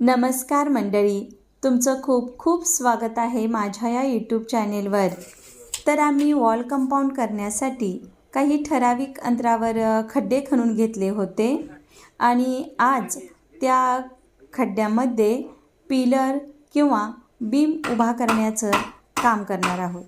नमस्कार मंडळी तुमचं खूप खूप स्वागत आहे माझ्या या यूट्यूब चॅनेलवर तर आम्ही वॉल कंपाऊंड करण्यासाठी काही ठराविक अंतरावर खड्डे खणून घेतले होते आणि आज त्या खड्ड्यामध्ये पिलर किंवा बीम उभा करण्याचं काम करणार आहोत.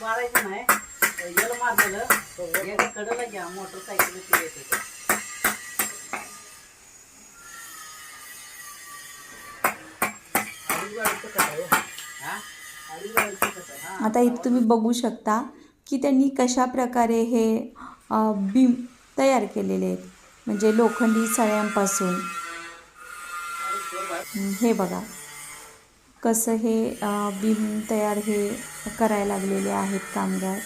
बारायचं नाही. मारलेलं. एका कडेला घ्या. मोटरसायकल येते आता इथं तुम्ही बघू शकता की त्यांनी कशा प्रकारे हे बीम तयार केलेले आहेत. म्हणजे लोखंडी सळ्यांपासून. हे बघा. कसं हे अ, बीम तयार हे करायला लागलेले आहेत कामगार.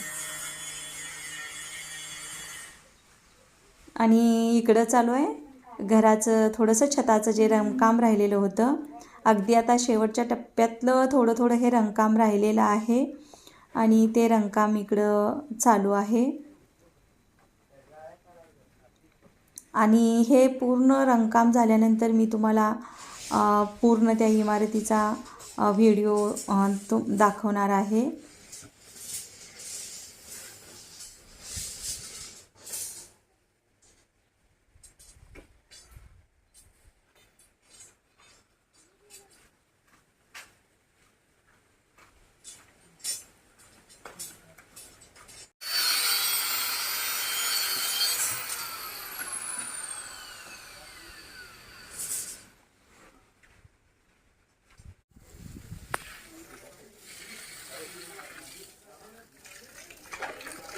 आणि इकडं चालू आहे. घराचं थोडंसं छताचं जे रंगकाम राहिलेलं होतं अगदी आता शेवटच्या टप्प्यातलं थोडं थोडं हे रंगकाम राहिलेलं आहे. आणि ते रंगकाम इकडं चालू आहे. आणि हे पूर्ण रंगकाम झाल्यानंतर मी तुम्हाला पूर्ण त्या इमारतीचा व्हिडिओ तो दाखवणार आहे.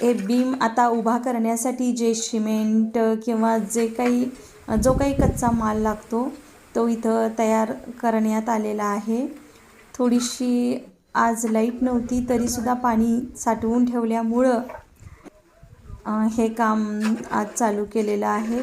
हे बीम आता उभा करण्यासाठी जे सिमेंट किंवा जे काही जो काही कच्चा माल लागतो तो इथं तयार करण्यात आलेला आहे. थोडीशी आज लाइट नव्हती तरीसुद्धा पाणी साठवून ठेवल्यामुळं हे काम आज चालू केलेलं आहे.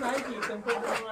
Lagi 喝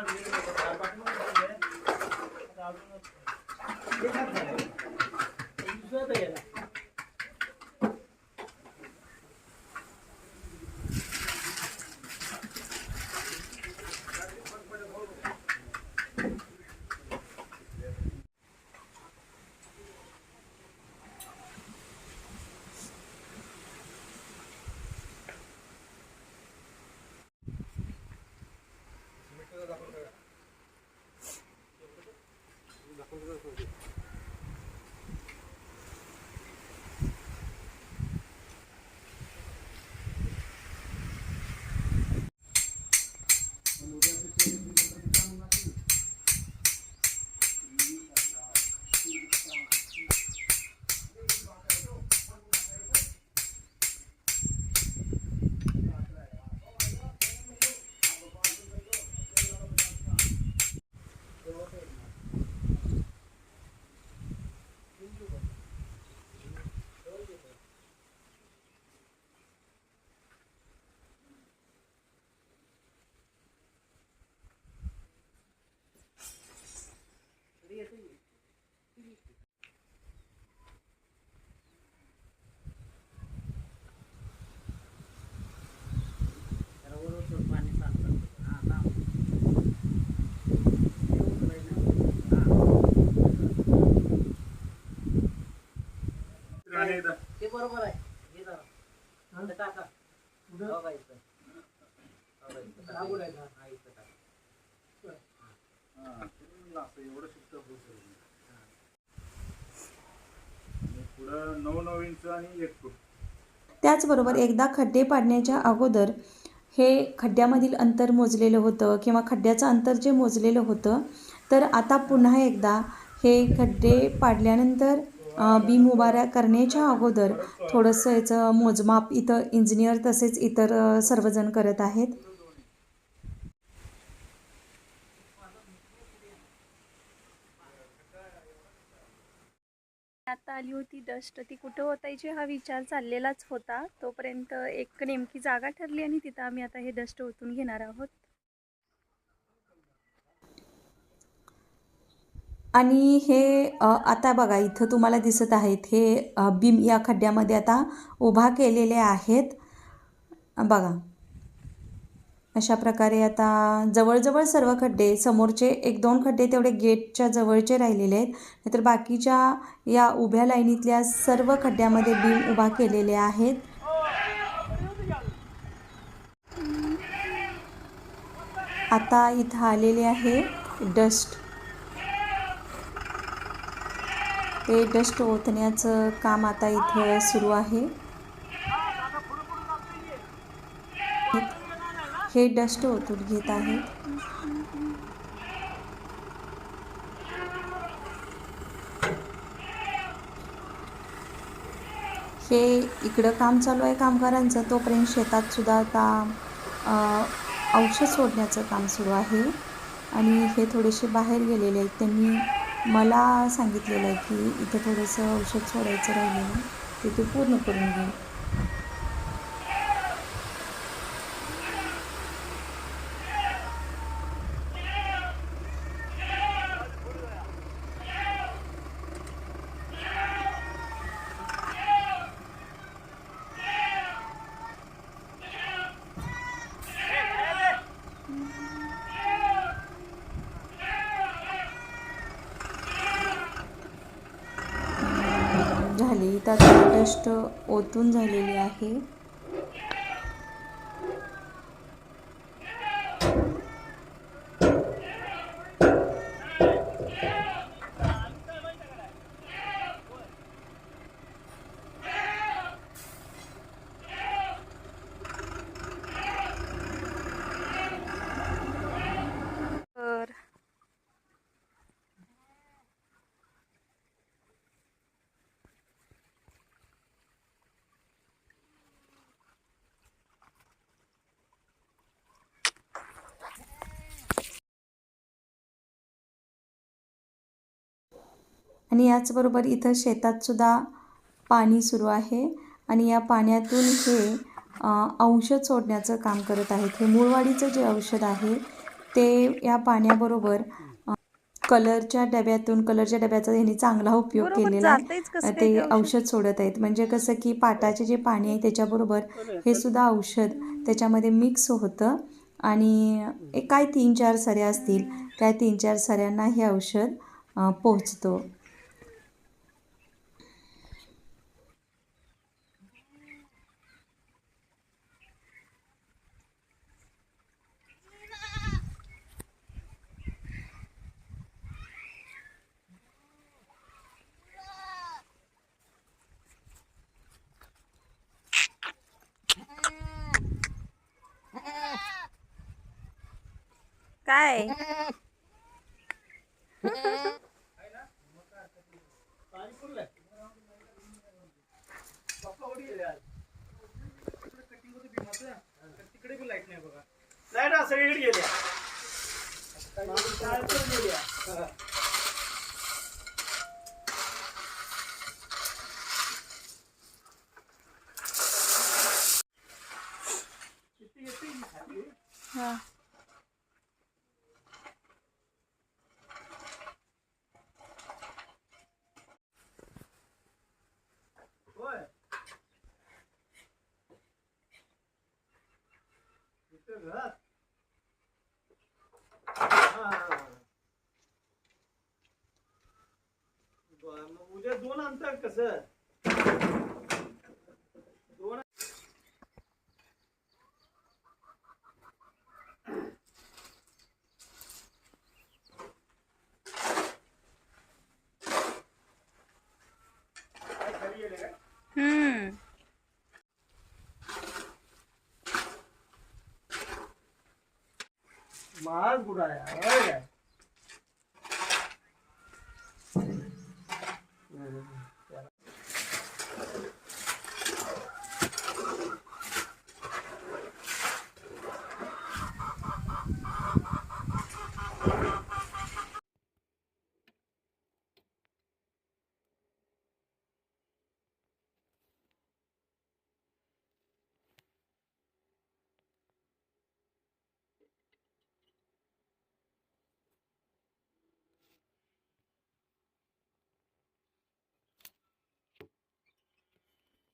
हो? हो. हा. पुढं नऊ नऊ इंच आणि एक फूट. त्याचबरोबर एकदा खड्डे पाडण्याच्या अगोदर हे खड्ड्यामधील अंतर मोजलेलं होतं किंवा खड्ड्याचं अंतर जे मोजलेलं होतं तर आता पुन्हा एकदा हे खड्डे पाडल्यानंतर बीम उभाऱ्या करण्याच्या अगोदर थोडंसं याचं मोजमाप इथं इंजिनियर तसेच इतर सर्वजण करत आहेत. आता आली होती डस्ट ती कुठं ओतायची हा विचार चाललेलाच होता. तोपर्यंत एक नेमकी जागा ठरली आणि तिथं आम्ही आता हे डस्ट ओतून घेणार आहोत. आणि हे आता बघा इथं तुम्हाला दिसत आहेत हे बीम या खड्ड्यामध्ये आता उभा केलेले आहेत. बघा. अशा प्रकारे आता जवळजवळ सर्व खड्डे समोरचे एक दोन खड्डे तेवढे गेटच्या जवळचे राहिलेले आहेत. नाहीतर बाकीच्या या उभ्या लाईनीतल्या सर्व खड्ड्यामध्ये बीम उभा केलेले आहेत. आता इथं आलेले आहे डस्ट. ते डस्ट ओतण्याचं काम आता इथं सुरू आहे. हे डस्ट ओतून घेत आहेत हे इकडं काम चालू आहे कामगारांचं. तोपर्यंत शेतात सुद्धा आता औषध सोडण्याचं काम सुरू आहे. आणि हे थोडेसे बाहेर गेलेले आहेत. त्यांनी मला सांगितलेलं आहे की इथं थोडंसं औषध सोडायचं राहिलेलं ते तू पूर्ण करून घे. झाली. त्यात डस्ट ओतून झालेली आहे तर आणि याचबरोबर इथं शेतात सुद्धा पाणी सुरू आहे. आणि या पाण्यातून हे औषध सोडण्याचं काम करत आहेत. हे मूळवाडीचं जे औषध आहे ते या पाण्याबरोबर कलरच्या डब्यातून कलरच्या डब्याचा यांनी चांगला उपयोग केलेला आहे. ते औषध? सोडत आहेत. म्हणजे कसं की पाटाचे जे पाणी आहे त्याच्याबरोबर हे सुद्धा औषध त्याच्यामध्ये मिक्स होतं. आणि एक काय तीन चार सऱ्या असतील त्या तीन चार सऱ्यांना हे औषध अ, काय? तिकडे बी लाइट नाही बघा लाइट सगळीकडे गेल्या घात मग उद्या दोन आणतात कस? दोन माल कुठं आहे